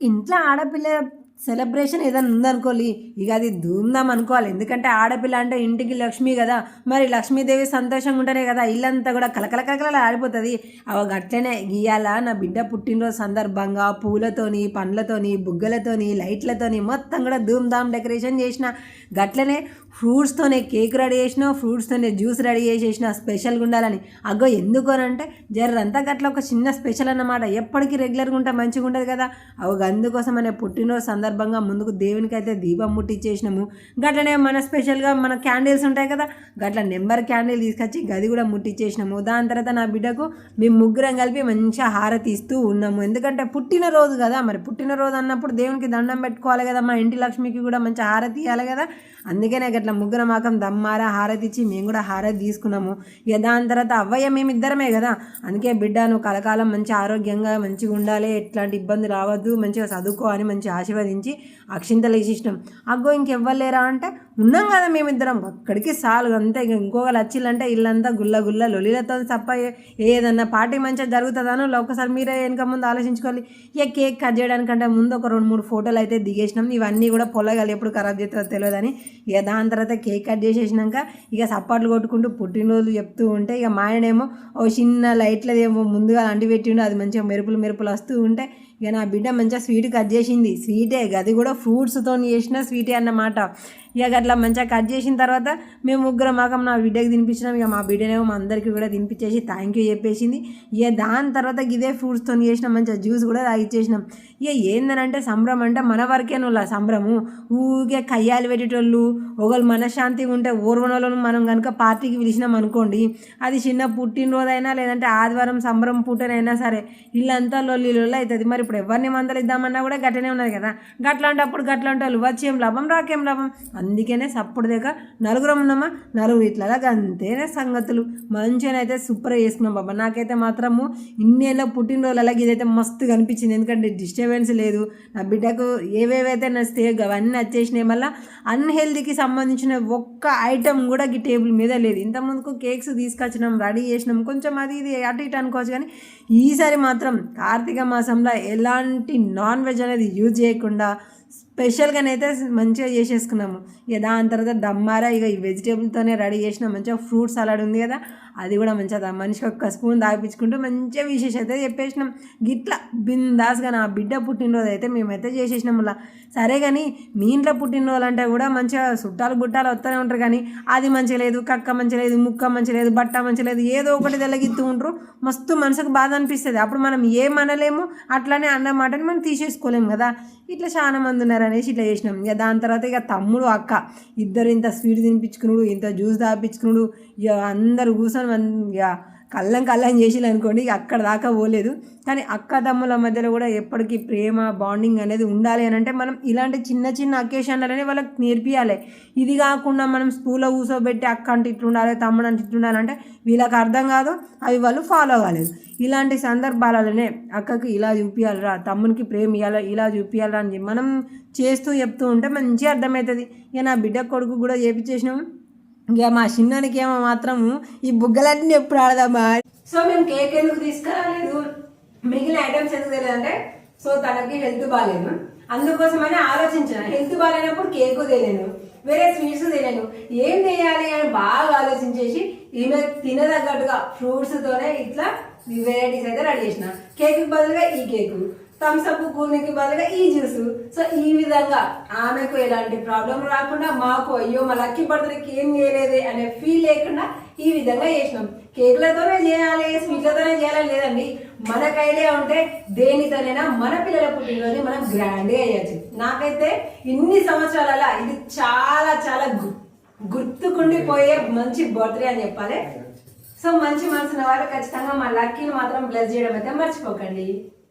ఇంట్లో ఆడపిల్ల సెలబ్రేషన్ ఏదైనా ఉందనుకోవాలి ఇక అది ధూమ్ధాం అనుకోవాలి. ఎందుకంటే ఆడపిల్ల అంటే ఇంటికి లక్ష్మి కదా. మరి లక్ష్మీదేవి సంతోషంగా ఉంటేనే కదా ఇల్లంతా కూడా కలకల కలకల ఆడిపోతుంది. అవి అట్లనే గీయాల నా బిడ్డ పుట్టినరోజు సందర్భంగా పూలతోని పండ్లతోని బుగ్గలతోని లైట్లతోని మొత్తం కూడా ధూమ్ధాం డెకరేషన్ చేసిన. గట్లనే ఫ్రూట్స్తోనే కేక్ రెడీ చేసిన ఫ్రూట్స్తోనే జ్యూస్ రెడీ చేసేసిన స్పెషల్గా ఉండాలని. అగ్గో ఎందుకు అని అంటే జర్రంతా గట్ల ఒక చిన్న స్పెషల్ అన్నమాట. ఎప్పటికీ రెగ్యులర్గా ఉంటే మంచిగా ఉంటుంది కదా. అవి అందుకోసం అనే పుట్టినరోజు సందర్భంగా ముందుకు దేవునికి అయితే దీపం ముట్టించేసినాము గట్లనే మన స్పెషల్గా మన క్యాండిల్స్ ఉంటాయి కదా గట్ల నెంబర్ క్యాండిల్ తీసుకొచ్చి గది కూడా ముట్టించేసినాము దాని తర్వాత నా బిడ్డకు మేము ముగ్గురం కలిపి మంచిగా హారతి ఇస్తూ ఉన్నాము. ఎందుకంటే పుట్టినరోజు కదా మరి పుట్టినరోజు అన్నప్పుడు దేవునికి దండం పెట్టుకోవాలి కదా మా ఇంటి లక్ష్మికి కూడా మంచి హారతి ఇవ్వాలి కదా. అందుకనే గట్ల ముగ్గురు మాకం దమ్మారా హారతి ఇచ్చి మేము కూడా హారతి తీసుకున్నాము. ఇక దాని తర్వాత అవ్వయ్య మేమిద్దరమే కదా. అందుకే బిడ్డ నువ్వు కలకాలం మంచి ఆరోగ్యంగా మంచిగా ఉండాలి ఎట్లాంటి ఇబ్బంది రావద్దు మంచిగా చదువుకో అని మంచి ఆశీర్వదించి అక్షింతలు వేసిష్టం అగ్గో ఇంకెవ్వలేరా అంటే ఉన్నాం కదా మేమిద్దరం. అక్కడికి సాలు అంతే ఇక ఇంకొకరు వచ్చిల్లంటే ఇల్లంతా గుల్ల గుల్ల లొలిలతో తప్ప ఏ- ఏదన్నా పార్టీ మంచిగా జరుగుతుందానో ఒకసారి మీరే వెనక ముందు ఆలోచించుకోవాలి. ఇక కేక్ కట్ చేయడానికంటే ముందు ఒక రెండు మూడు ఫోటోలు అయితే దిగేసినాం. ఇవన్నీ కూడా పొలగాలి ఎప్పుడు ఖరాబ్ చేస్తుందో తెలియదని ఇక దాని తర్వాత కేక్ కట్ చేసేసినాక ఇక సప్పట్లు కొట్టుకుంటూ పుట్టినరోజు చెప్తూ ఉంటే ఇక మా ఆయనేమో ఓ చిన్న లైట్లదేమో ముందుగా అంటి పెట్టిండు అది మంచిగా మెరుపులు మెరుపులు వస్తూ ఉంటే ఇక నా బిడ్డ మంచిగా స్వీట్ కట్ చేసింది. స్వీటే అది కూడా ఫ్రూట్స్తో చేసిన స్వీటే అన్నమాట. ఇక అట్లా మంచిగా కట్ చేసిన తర్వాత మేము ముగ్గురం మాకం నా బిడ్డకి తినిపించినాం. ఇక మా బిడ్డనేమో మా అందరికీ కూడా తినిపించేసి థ్యాంక్ యూ చెప్పేసింది. ఇక దాని తర్వాత ఇదే ఫ్రూట్స్తో చేసిన మంచిగా జ్యూస్ కూడా తాగిచ్చేసినాం. ఇక ఏందనంటే సంబరం అంటే మన వరకే నువ్వు సంబరము ఊరికే కయ్యాలు పెట్టేటోళ్ళు ఒకళ్ళు మనశ్శాంతిగా ఉంటే ఓర్వనోళ్ళను మనం కనుక పార్టీకి పిలిచినాం అనుకోండి అది చిన్న పుట్టినరోజైనా లేదంటే ఆదివారం సంబరం పూటనైనా సరే ఇల్లంతా లొల్లి లొల్లి అవుతుంది. మరి ఇప్పుడు ఎవరిని మందలిద్దామన్నా కూడా గట్టనే ఉన్నది కదా. గట్లాంటప్పుడు గట్లాంటి వాళ్ళు వచ్చి లాభం రాకేం లాభం? అందుకనే సప్పుడు దగ్గర నలుగురం ఉన్నామా? నలుగురు ఇట్లా అంతేనే సంగతులు. మంచిగానైతే సూపర్ చేసుకున్నాం బాబా. నాకైతే మాత్రము ఇన్నేళ్ళ పుట్టినరోజు ఇదైతే మస్తు కనిపించింది. ఎందుకంటే డిస్టర్బెన్స్ లేదు. నా బిడ్డకు ఏవేవైతే నచ్చితే అవన్నీ వచ్చేసినాయి మళ్ళీ అన్హెల్దీకి సంబంధించిన ఒక్క ఐటమ్ కూడా ఈ టేబుల్ మీద లేదు. ఇంతకుముందుకు కేక్స్ తీసుకొచ్చినాం రెడీ చేసినాం. కొంచెం అది ఇది అటు ఇటు అనుకోవచ్చు కానీ ఈసారి మాత్రం కార్తీక మాసంలో ఎలాంటి నాన్ వెజ్ అనేది యూజ్ చేయకుండా స్పెషల్గానైతే మంచిగా చేసేసుకున్నాము. ఇక దాని తర్వాత దమ్మారా ఇక ఈ వెజిటేబుల్తోనే రెడీ చేసిన మంచిగా ఫ్రూట్ సలాడ్ ఉంది కదా అది కూడా మంచిగా మనిషికి ఒక్క స్పూన్ తాగిపించుకుంటూ మంచిగా విశేష అయితే చెప్పేసినాం. గిట్లా బిందాస్గా నా బిడ్డ పుట్టినరోజు అయితే మేమైతే చేసేసినాం ఇలా. సరే కానీ మీ ఇంట్లో పుట్టినరోజు అంటే కూడా మంచిగా చుట్టాలు బుట్టాలు వస్తూనే ఉంటారు కానీ అది మంచిగా లేదు కక్క మంచిగా లేదు ముక్క మంచిగా లేదు బట్ట మంచి లేదు ఏదో ఒకటి తెల్లగిత్తూ ఉంటారు మస్తు మనసుకు బాధ అనిపిస్తుంది. అప్పుడు మనం ఏమనలేము అట్లానే అన్న మాటని మనం తీసేసుకోలేము కదా. ఇట్లా చాలా మంది ఉన్నారు అనేసి ఇట్లా చేసినాం. ఇక దాని తర్వాత ఇక తమ్ముడు అక్క ఇద్దరు ఇంత స్వీట్ తినిపించుకున్నాడు ఇంత జ్యూస్ దాపించుకున్నాడు ఇక అందరు కూర్చొని ఇక కళ్ళం కళ్ళం చేసి అనుకోండి అక్కడ దాకా పోలేదు. కానీ అక్కదమ్ముల మధ్యలో కూడా ఎప్పటికీ ప్రేమ బాండింగ్ అనేది ఉండాలి అని అంటే మనం ఇలాంటి చిన్న చిన్న అకేషన్లనే వాళ్ళకి నేర్పియాలి. ఇది కాకుండా మనం స్కూల్లో కూర్చోబెట్టి అక్క అంటే ఇట్లుండాలి తమ్ముడు అంటే ఇట్లుండాలంటే వీళ్ళకి అర్థం కాదు అవి వాళ్ళు ఫాలో కాలేదు. ఇలాంటి సందర్భాలలోనే అక్కకి ఇలా చూపించాలిరా తమ్మునికి ప్రేమ ఇవ్వాలా ఇలా చూపించాలిరా అని మనం చేస్తూ చెప్తూ ఉంటే మంచిగా అర్థమవుతుంది. ఇక నా బిడ్డ కొడుకు కూడా చేపించేసినాము. ఇక మా చిన్నానికి ఏమో మాత్రం ఈ బుగ్గలన్నీ ఎప్పుడు ఆడదామా? సో మేము కేక్ ఎందుకు తీసుకురాలేదు? మిగిలిన ఐటమ్స్ ఎందుకు తెలియదంటే సో తనకి హెల్త్ బాగాలేదు అందుకోసమని ఆలోచించాను. హెల్త్ బాగాలేనప్పుడు కేకు తెలియను వేరే స్వీట్స్ తెలియను ఏం చేయాలి అని బాగా ఆలోచించేసి ఈమె తినదగ్గట్టుగా ఫ్రూట్స్ తోనే ఇట్లా వెరైటీస్ అయితే రెడీ చేసిన. కేక్ బదులుగా ఈ కేకు థమ్స్ అప్ కూల్కి బదులుగా ఈ జ్యూస్ సో ఈ విధంగా ఆమెకు ఎలాంటి ప్రాబ్లం రాకుండా మాకు అయ్యో మా లక్కీ బర్త్డేకి ఏం చేయలేదే అనే ఫీల్ లేకుండా ఈ విధంగా చేసినాం. కేకులతోనే చేయాలి స్వీట్లతోనే చేయాలి లేదండి. మనకు ఐడియా ఉంటే దేనితోనైనా మన పిల్లల పుట్టినరోజు మనం గ్రాండ్గా చేయొచ్చు. నాకైతే ఇన్ని సంవత్సరాల ఇది చాలా చాలా గుర్తుకుండిపోయే మంచి బర్త్డే అని చెప్పాలి. సో మంచి మనసున్న వాళ్ళు ఖచ్చితంగా మా లక్కీని మాత్రం బ్లెస్ చేయడం అయితే మర్చిపోకండి.